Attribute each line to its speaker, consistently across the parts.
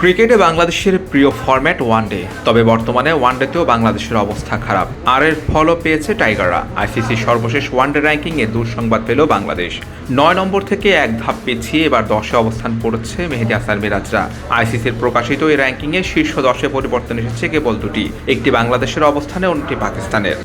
Speaker 1: ক্রিকেটে বাংলাদেশের প্রিয় ফরম্যাট ওয়ানডে তবে বর্তমানে ওয়ানডেতেও বাংলাদেশের অবস্থা খারাপ। আর এর ফলও পেয়েছে টাইগাররা আইসিসি সর্বশেষ ওয়ানডে র্যাঙ্কিংয়ে দুঃসংবাদ পেল বাংলাদেশ। নয় নম্বর থেকে এক ধাপ পিছিয়ে এবার দশে অবস্থান পড়েছে মেহেদি হাসান মিরাজরা। আইসিসির প্রকাশিত এই র্যাঙ্কিংয়ে শীর্ষ দশে পরিবর্তন এসেছে কেবল দুটি। একটি বাংলাদেশের অবস্থানে, অন্যটি পাকিস্তানের।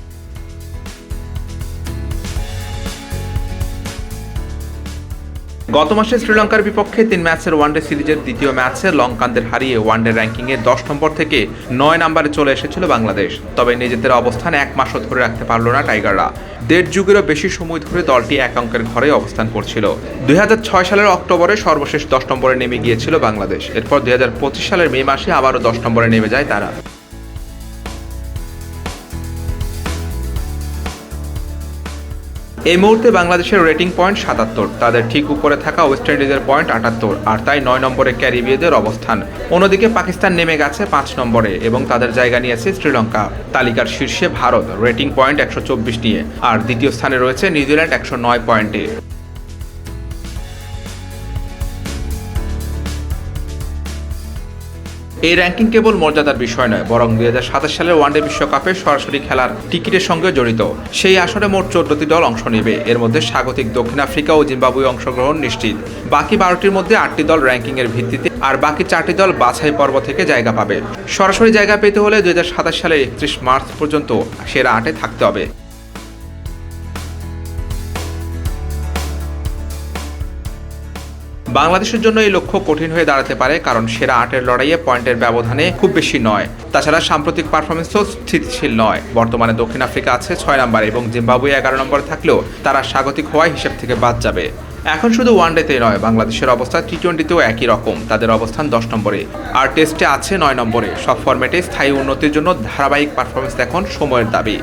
Speaker 1: গত মাসে শ্রীলঙ্কার বিপক্ষে তিন ম্যাচের ওয়ানডে সিরিজের দ্বিতীয় ম্যাচে লঙ্কানদের হারিয়ে ওয়ানডে র্যাঙ্কিংয়ে দশ নম্বর থেকে নয় নম্বরে চলে এসেছিল বাংলাদেশ। তবে নিজেদের অবস্থান এক মাসও ধরে রাখতে পারল না টাইগাররা। দেড় যুগেরও বেশি সময় ধরে দলটি এক অঙ্কের ঘরে অবস্থান করছিল। দুই হাজার ছয় সালের অক্টোবরে সর্বশেষ দশ নম্বরে নেমে গিয়েছিল বাংলাদেশ। এরপর দুই হাজার পঁচিশ সালের মে মাসে আবারও দশ নম্বরে নেমে যায় তারা। এই মুহূর্তে বাংলাদেশের রেটিং পয়েন্ট সাতাত্তর, তাদের ঠিক উপরে থাকা ওয়েস্ট ইন্ডিজের পয়েন্ট আটাত্তর, আর তাই নয় নম্বরে ক্যারিবীয়দের অবস্থান। অন্যদিকে পাকিস্তান নেমে গেছে পাঁচ নম্বরে এবং তাদের জায়গা নিয়েছে শ্রীলঙ্কা। তালিকার শীর্ষে ভারত রেটিং পয়েন্ট একশো চব্বিশ নিয়ে, আর দ্বিতীয় স্থানে রয়েছে নিউজিল্যান্ড একশো নয় পয়েন্টে। এই র্যাঙ্কিং কেবল মর্যাদার বিষয় নয়, বরং দুই হাজার সাতাশ সালের ওয়ানডে বিশ্বকাপে সরাসরি খেলার টিকিটের সঙ্গে জড়িত। সেই আসরে মোট চোদ্দটি দল অংশ নেবে। এর মধ্যে স্বাগতিক দক্ষিণ আফ্রিকা ও জিম্বাবুয়ে অংশগ্রহণ নিশ্চিত। বাকি বারোটির মধ্যে আটটি দল র্যাঙ্কিংয়ের ভিত্তিতে আর বাকি চারটি দল বাছাই পর্ব থেকে জায়গা পাবে। সরাসরি জায়গা পেতে হলে দুই হাজার সাতাশ সালের একত্রিশ মার্চ পর্যন্ত সেরা আটে থাকতে হবে। বাংলাদেশের জন্য এই লক্ষ্য কঠিন হয়ে দাঁড়াতে পারে, কারণ সেরা আটের লড়াইয়ে পয়েন্টের ব্যবধানে খুব বেশি নয়। তাছাড়া সাম্প্রতিক পারফরমেন্সও স্থিতিশীল নয়। বর্তমানে দক্ষিণ আফ্রিকা আছে ছয় নম্বরে এবং জিম্বাবুয়ে এগারো নম্বরে থাকলেও তারা স্বাগতিক হওয়ায় হিসেব থেকে বাদ যাবে। এখন শুধু ওয়ানডেতে নয়, বাংলাদেশের অবস্থা টি টোয়েন্টিতেও একই রকম। তাদের অবস্থান দশ নম্বরে। আর টেস্টে আছে নয় নম্বরে। সব ফরম্যাটে স্থায়ী উন্নতির জন্য ধারাবাহিক পারফরমেন্স এখন সময়ের দাবি।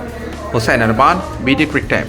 Speaker 1: Hossain Arman, BD cric time.